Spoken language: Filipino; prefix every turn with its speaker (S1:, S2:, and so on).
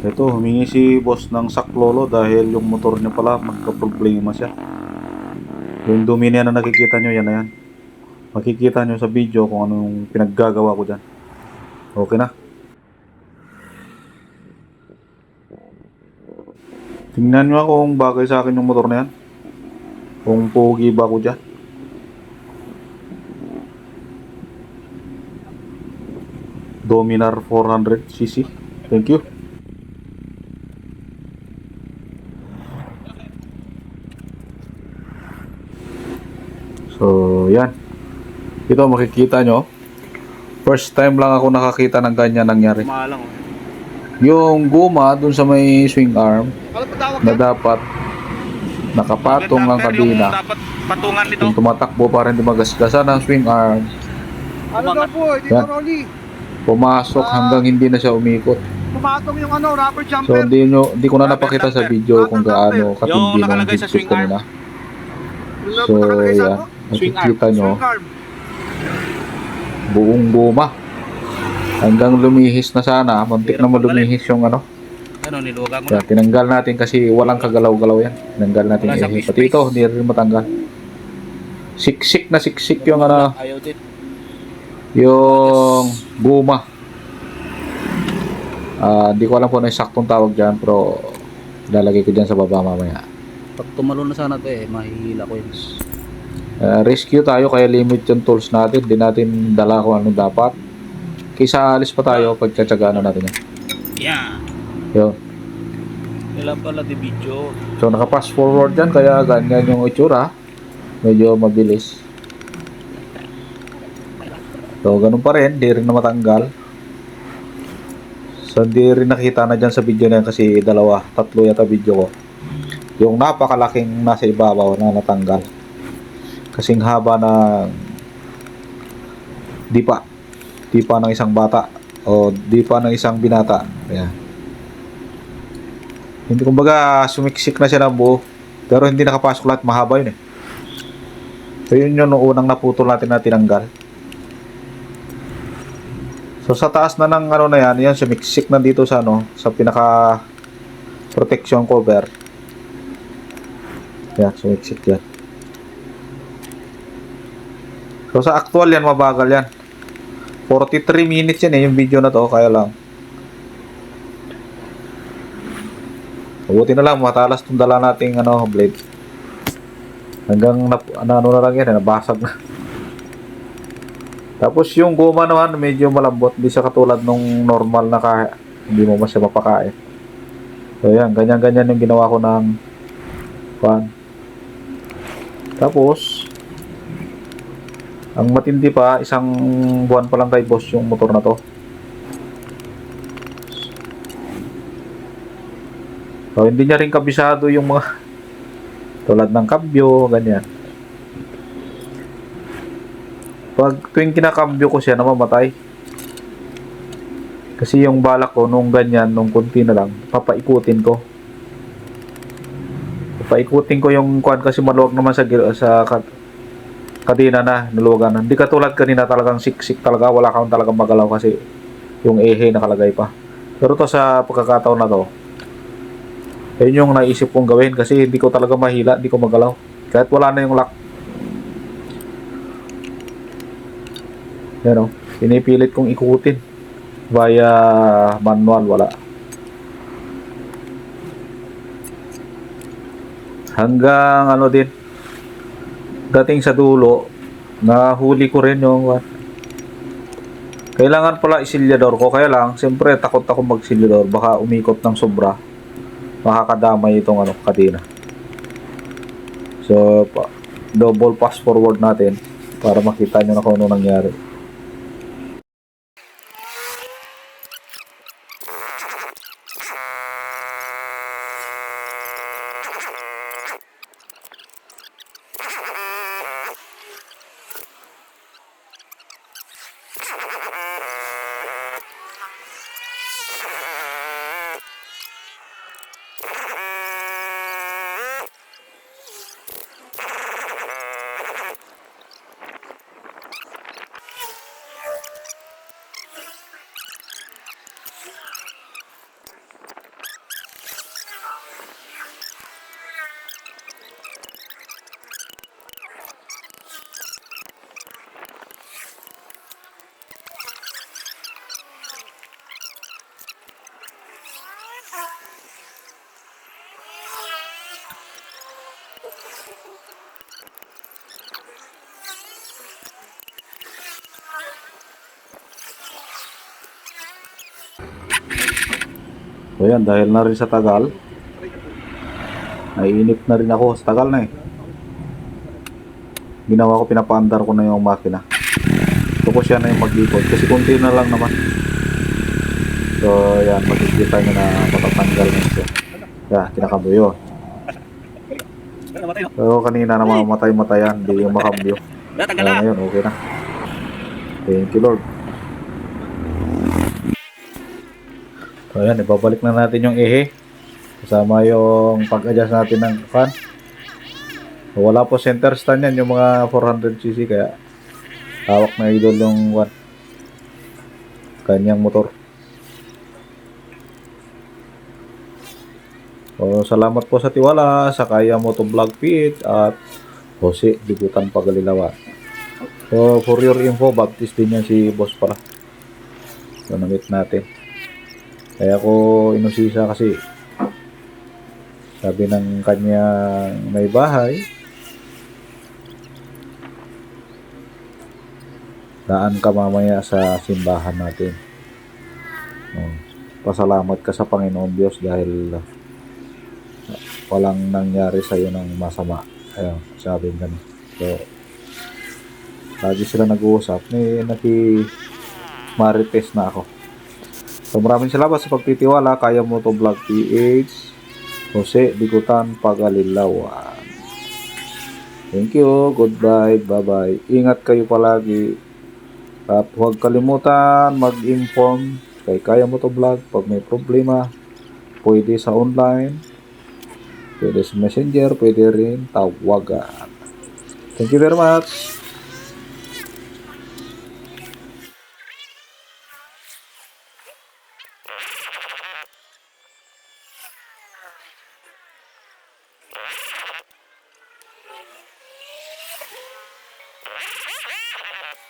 S1: Ito, humingi si boss ng saklolo dahil yung motor niya pala magka-problema siya. Yung dumi niya na nakikita nyo, yan na yan. Makikita nyo sa video kung anong pinaggagawa ko dyan. Okay na. Tingnan nyo kung bagay sa akin yung motor na yan. Kung pogi ba ako dyan. Dominar 400cc. Thank you. So, yan. Ito makikita nyo. First time lang ako nakakita ng ganyan nangyari.
S2: Malang. oh.
S1: Yung guma dun sa may swing arm
S2: Ano
S1: na dapat nakapatong ang kabina.
S2: Patungan nito.
S1: Yung tumatakbo para hindi magasgasan ang swing arm,
S3: Ano daw po, dito
S1: Yan.
S3: Rolly.
S1: pumasok hanggang hindi na siya umikot.
S3: Pumatong yung ano, rubber
S1: So
S3: jumper.
S1: hindi nyo, hindi ko na napakita sa video kung gaano katindi
S2: Yung
S1: ng
S2: nakalagay sa
S1: higpit
S2: swing arm.
S1: kanina.
S3: Yung
S1: So
S3: nakalagay
S1: makikita nyo,
S3: swing arm.
S1: buong guma. Hanggang lumihis na sana, muntik na malumihis yung ano.
S2: Ano,
S1: Kaya
S2: na.
S1: tinanggal natin kasi walang kagalaw-galaw yan. Tinanggal natin
S2: space.
S1: Pati ito, hindi rin matanggal. Siksik na siksik yung ano,
S2: Ayaw din.
S1: yung guma. Ah, di ko alam kung ano yung saktong tawag dyan, pero lalagay ko dyan sa baba mamaya.
S2: Pag tumalo na sana to eh, mahihila ko yun.
S1: Ah, rescue tayo, kaya limit yung tools natin. Di natin dala kung anong dapat. Kaysa alis pa tayo, pagtsatsagaan na natin yan.
S2: Yeah.
S1: Yun.
S2: Kailan pala di video.
S1: So, naka-pass forward dyan, kaya ganyan yung itsura. Medyo mabilis. So, ganun pa rin, di rin na matanggal. So, hindi rin nakita na dyan sa video na yan kasi dalawa, tatlo yata video ko. Yung napakalaking nasa ibabaw na natanggal. Kasing haba ng di pa. Di pa ng isang bata. O di pa ng isang binata. Ayan. Hindi kumbaga sumiksik na siya ng buo. Pero hindi nakapasok lahat, mahaba yun eh. So yun yung unang naputol natin na tinanggal. So sa taas na ng ano na yan, yan sumiksik na dito sa ano, sa pinaka protection cover. Yan, sumiksik yan. So sa actual yan, mabagal yan. 43 minutes yan eh, yung video na to, kaya lang. Mabuti na lang, matalas itong dala nating ano, blade. Hanggang na, ano, ano na lang yan, eh, nabasag na. Tapos yung guma naman, medyo malambot. Hindi siya katulad nung normal na ka, hindi mo masya mapakain. So yan, ganyan-ganyan yung ginawa ko ng pan. Tapos, ang matindi pa, isang buwan pa lang kay boss yung motor na to. So, hindi niya rin kabisado yung mga tulad ng kabyo, ganyan. Pag tuwing kinakambyo ko siya, namamatay. Kasi yung balak ko, nung ganyan, nung kunti na lang, papaikutin ko. Papaikutin ko yung kwan kasi maluwag naman sa, sa kadina na, nuluwagan na. Hindi katulad kanina talagang siksik talaga, wala kang talagang magalaw kasi yung ehe nakalagay pa. Pero to sa pagkakataon na to, yun yung naisip kong gawin kasi hindi ko talaga mahila, hindi ko magalaw. Kahit wala na yung lock. Yan o, pinipilit kong ikutin. Via manual, wala. Hanggang ano din, dating sa dulo, nahuli ko rin yung uh, kailangan pala isilyador ko. Kaya lang siyempre takot ako magsilyador. Baka umikot ng sobra. Makakadamay itong ano katina so pa, double pass forward natin para makita nyo na kung ano nangyari. So yan, dahil na rin sa tagal, naiinip na rin ako sa tagal na eh. Ginawa ko, pinapaandar ko na yung makina. Gusto ko siya na yung mag-ikot kasi kunti na lang naman. So yan, makikita nyo na matatanggal na siya. Yeah, kinakabuyo. Pero kanina na mamatay-matayan, hindi yung makambyo.
S2: Na.
S1: ngayon, okay na. Thank you, Lord. So, ayan, ibabalik na natin yung ehe. Kasama yung pag-adjust natin ng fan. So, wala po center stand yan, yung mga 400cc, kaya hawak na idol yung one. Kanyang motor. So, salamat po sa tiwala sa Kaya Moto Vlog Pit at Jose Digutan Pagalilawa. So, for your info, baptist din yan si boss para. So, namit natin. Kaya ko inusisa kasi sabi ng kanyang may bahay, daan ka mamaya sa simbahan natin. Oh, pasalamat ka sa Panginoon Diyos dahil walang nangyari sa iyo ng masama. Ayun, sabi ganun. So, lagi sila nag-uusap. May naki marites na ako. So maraming salamat sa pagtitiwala. Kaya mo to vlog PH. Jose Bigutan Pagalilawan. Thank you. Goodbye. Bye-bye. Ingat kayo palagi. At huwag kalimutan mag-inform kay Kaya mo to vlog pag may problema. Pwede sa online. Pwede sa messenger. Pwede rin tawagan. Thank you very much. Thank you.